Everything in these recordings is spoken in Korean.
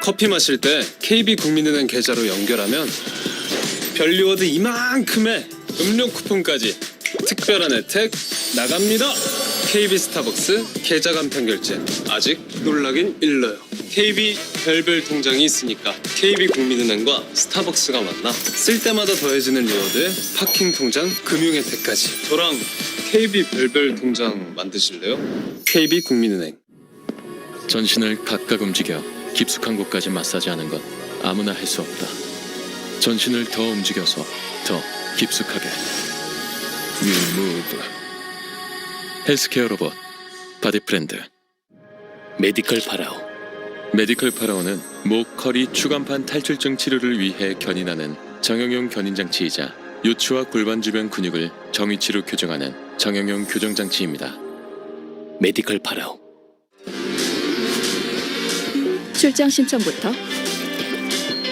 커피 마실 때 KB 국민은행 계좌로 연결하면 별리워드 이만큼의 음료 쿠폰까지 특별한 혜택 나갑니다. KB 스타벅스 계좌 간편 결제 아직 놀라긴 일러요. KB 별별 통장이 있으니까 KB 국민은행과 스타벅스가 만나 쓸 때마다 더해지는 리워드에 파킹 통장 금융 혜택까지 저랑 KB 별별 통장 만드실래요? KB 국민은행 전신을 각각 움직여 깊숙한 곳까지 마사지하는 건 아무나 할 수 없다. 전신을 더 움직여서 더 깊숙하게. 윗무브. 헬스케어 로봇 바디프렌드. 메디컬 파라오. 메디컬 파라오는 목, 허리, 추간판 탈출증 치료를 위해 견인하는 정형용 견인 장치이자 요추와 골반 주변 근육을 정위치로 교정하는 정형용 교정 장치입니다. 메디컬 파라오. 출장 신청부터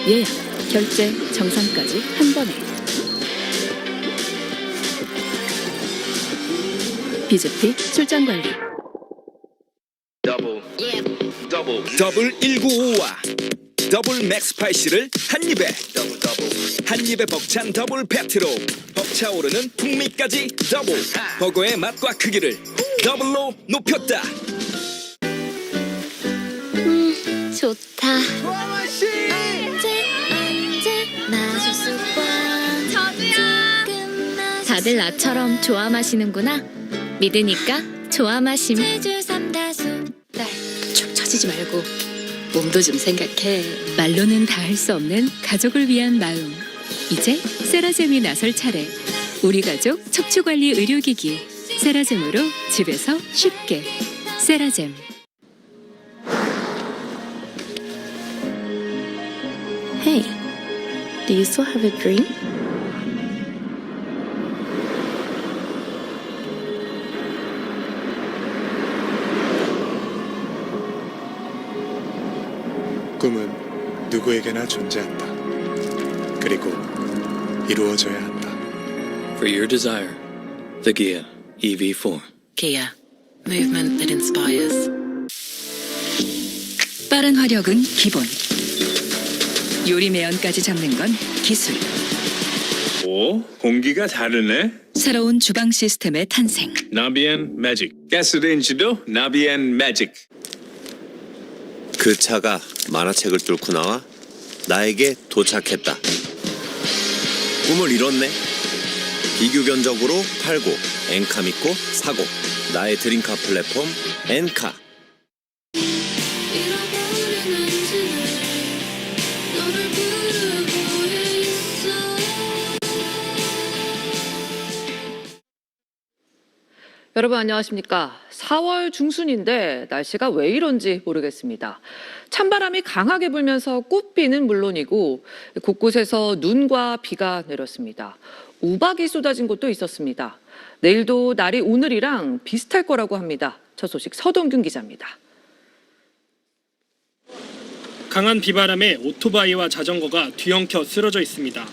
예약, 결제, 정산까지 한 번에. 비즈피 출장 관리. 더블. 195와 더블 맥스 파이시를 한 입에 한 입에 벅찬 더블 패트로 벅차오르는 풍미까지 더블 버거의 맛과 크기를 더블로 높였다 좋다. 언제 저도요. 다들 나처럼 좋아 마시는구나. 믿으니까 좋아 마심. 축 처지지 말고 몸도 좀 생각해. 말로는 다 할 수 없는 가족을 위한 마음. 이제 세라젬이 나설 차례. 우리 가족 척추관리 의료기기. 세라젬으로 집에서 쉽게. 세라젬 Hey, do you still have a dream? 꿈은 누구에게나 존재한다. 그리고 이루어져야 한다. For your desire, the Gia EV4. Kia, movement that inspires. 빠른 화력은 기본 요리 매연까지 잡는 건 기술 오, 공기가 다르네. 새로운 주방 시스템의 탄생 나비엔 매직. 가스레인지도 나비엔 매직. 그 차가 만화책을 뚫고 나와 나에게 도착했다. 꿈을 이뤘네. 비교견적으로 팔고 엔카 믿고 사고 나의 드림카 플랫폼 엔카. 여러분 안녕하십니까. 4월 중순인데 날씨가 왜 이런지 모르겠습니다. 찬바람이 강하게 불면서 꽃비는 물론이고 곳곳에서 눈과 비가 내렸습니다. 우박이 쏟아진 곳도 있었습니다. 내일도 날이 오늘이랑 비슷할 거라고 합니다. 첫 소식 서동균 기자입니다. 강한 비바람에 오토바이와 자전거가 뒤엉켜 쓰러져 있습니다.